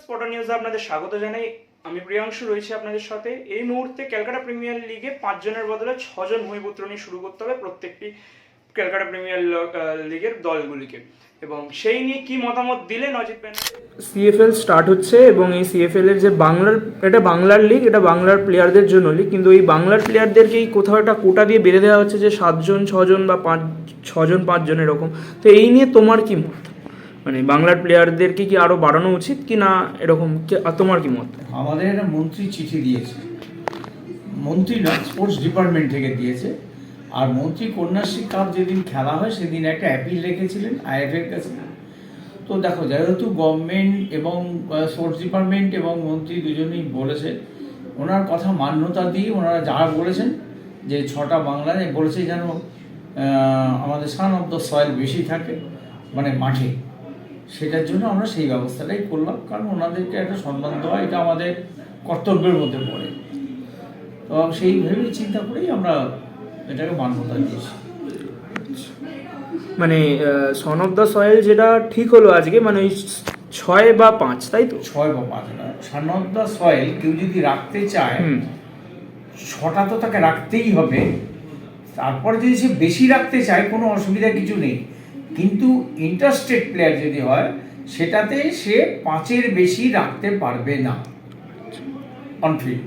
Spotter নিউজে আপনাদের স্বাগত জানাই। আমি প্রিয়াংশু, রয়েছি আপনাদের সাথে। এই মুহূর্তে ক্যালকাটা প্রিমিয়ার লিগে পাঁচজনের বদলে ছজন ভূমিপুত্র নিয়ে শুরু করতে হবে প্রত্যেকটি ক্যালকাটা প্রিমিয়ার লিগের দলগুলিকে। এবং সেই নিয়ে কি মতামত দিলেন অজিত সিএফএল স্টার্ট হচ্ছে এবং এই সিএফএল এর যে বাংলার, এটা বাংলার লিগ এটা বাংলার প্লেয়ারদের জন্য লিগ কিন্তু এই বাংলার প্লেয়ারদেরকেই কোথাও একটা কোটা দিয়ে বেঁধে দেওয়া হচ্ছে যে সাতজন, ছজন বা পাঁচ, ছজন, পাঁচজন এরকম। তো এই নিয়ে তোমার কি মত? মানে বাংলার প্লেয়ারদেরকে কি আরও বাড়ানো উচিত কি না এরকম? তোমার কি মত? আমাদের একটা মন্ত্রী চিঠি দিয়েছে। মন্ত্রী না স্পোর্টস ডিপার্টমেন্ট থেকে দিয়েছে। আর মন্ত্রী কন্যাশ্রী কাপ যেদিন খেলা হয়, সেদিন একটা অ্যাপিল রেখেছিলেন আইএফের কাছে। তো দেখো, যেহেতু গভর্নমেন্ট এবং স্পোর্টস ডিপার্টমেন্ট এবং মন্ত্রী দুজনেই বলেছে ওনার কথা মান্যতা দিয়ে ওনারা যা বলেছেন, যে ছটা বাংলায় বলেছে যেন আমাদের সান অফ দ্য সয়েল বেশি থাকে মানে মাঠে। সেটার জন্য আমরা সেই ব্যবস্থাটাই করলাম কারণ ওনাদেরকে একটা সম্মান দেওয়া এটা আমাদের কর্তব্যের মধ্যে পড়ে। এবং সেই ভেবেই চিন্তা করেই আমরা এটাকে মান্যতা দিয়েছি। মানে সন অফ দ্য সয়েল যেটা ঠিক হলো আজকে মানে ওই ছয় বা পাঁচ তাই তো? ছয় বা পাঁচ না সান অফ দ্য সয়েল কেউ যদি রাখতে চায় ছটা তো তাকে রাখতেই হবে। তারপর যদি সে বেশি রাখতে চায় কোনো অসুবিধা কিছু নেই। কিন্তু ইন্টারস্টেট প্লেয়ার যদি হয় সেটাতে সে পাঁচের বেশি রাখতে পারবে না। অনফিল্ড